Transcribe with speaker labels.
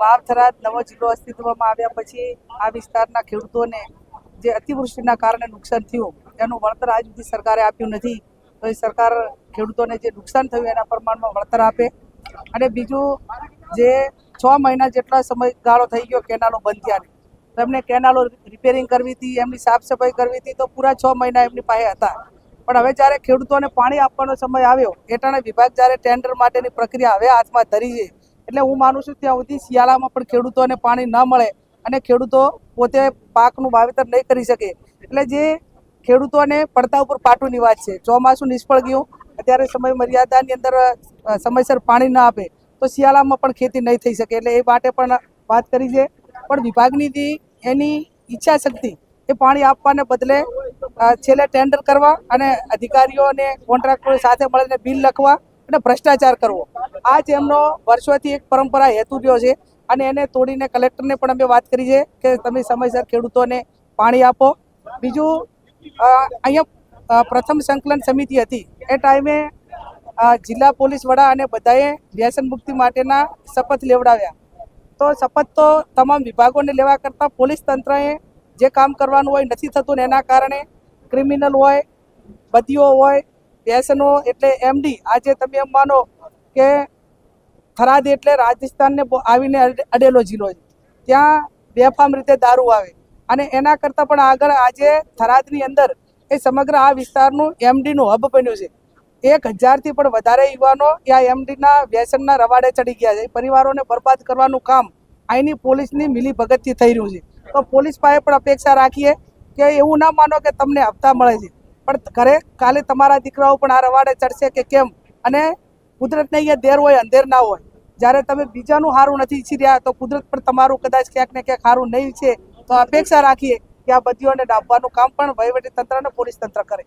Speaker 1: વાવ નવો જિલ્લો અસ્તિત્વમાં આવ્યા પછી આ વિસ્તારના ખેડૂતોને જે અતિવૃષ્ટિના કારણે નુકસાન થયું, એનું વળતર આજ સુધી સરકારે આપ્યું નથી. તો એ સરકાર ખેડૂતોને જે નુકસાન થયું એના પ્રમાણમાં વળતર આપે. અને બીજું, જે છ મહિના જેટલા સમયગાળો થઈ ગયો કેનાલો બંધ થયા તો એમને કેનાલો રિપેરિંગ કરવી હતી, એમની સાફ સફાઈ કરવી હતી, તો પૂરા છ મહિના એમની પાસે હતા. પણ હવે જ્યારે ખેડૂતોને પાણી આપવાનો સમય આવ્યો એટાણે વિભાગ જ્યારે ટેન્ડર માટેની પ્રક્રિયા હવે હાથમાં ધરી છે. એટલે હું માનું છું ત્યાં સુધી શિયાળામાં પણ ખેડૂતોને પાણી ન મળે અને ખેડૂતો પોતે પાકનું વાવેતર નહીં કરી શકે. એટલે જે ખેડૂતોને પડતા ઉપર પાટુની વાત છે. ચોમાસું નિષ્ફળ ગયું, અત્યારે સમય મર્યાદાની અંદર સમયસર પાણી ન આપે, તો શિયાળામાં પણ ખેતી નહીં થઈ શકે. એટલે એ માટે પણ વાત કરી છે. પણ વિભાગની એની ઈચ્છા શક્તિ, એ પાણી આપવાને બદલે છેલ્લે ટેન્ડર કરવા અને અધિકારીઓ અને કોન્ટ્રાક્ટરો સાથે મળીને બિલ લખવા અને ભ્રષ્ટાચાર કરવો. આ જ એમનો વર્ષોથી એક પરંપરા હેતુ રહ્યો છે અને એને તોડીને કલેક્ટરને પણ અમે વાત કરી છે કે તમે સમયસર ખેડૂતોને પાણી આપો. બીજું અહીંયા પ્રથમ સંકલન સમિતિ હતી. એ ટાઈમે જિલ્લા પોલીસ વડા અને બધાએ વ્યસન મુક્તિ માટેના શપથ લેવડાવ્યા. તો શપથ તો તમામ વિભાગોને લેવા કરતાં પોલીસ તંત્રએ જે કામ કરવાનું હોય નથી થતું ને એના કારણે ક્રિમિનલ હોય, બદીઓ હોય, વ્યસનો એટલે એમડી. આજે તમે એમ માનો કે થરાદ એટલે રાજસ્થાનને આવીને અડેલો જિલ્લો છે. ત્યાં બેફામ રીતે દારૂ આવે. અને એના કરતાં પણ આગળ આજે થરાદની અંદર એ સમગ્ર આ વિસ્તારનું એમડીનું હબ બન્યું છે. એક હજારથી પણ વધારે યુવાનો આ એમડીના વ્યસનના રવાડે ચડી ગયા છે. પરિવારોને બરબાદ કરવાનું કામ અહીંની પોલીસની મિલી ભગતથી થઈ રહ્યું છે. તો પોલીસ પાસે પણ અપેક્ષા રાખીએ કે એવું ના માનો કે તમને હપ્તા મળે છે. પણ ઘરે કાલે તમારા દીકરાઓ પણ આ રવાડે ચડશે કે કેમ? અને કુદરતને અહીંયા દેર હોય, અંધેર ના હોય. જ્યારે તમે બીજાનું સારું નથી ઈચ્છી રહ્યા, તો કુદરત પણ તમારું કદાચ ક્યાંક ને ક્યાંક સારું નહીં છે તો અપેક્ષા રાખીએ કે આ બધીઓને ડાબવાનું કામ પણ વહીવટી તંત્ર અને પોલીસ તંત્ર કરે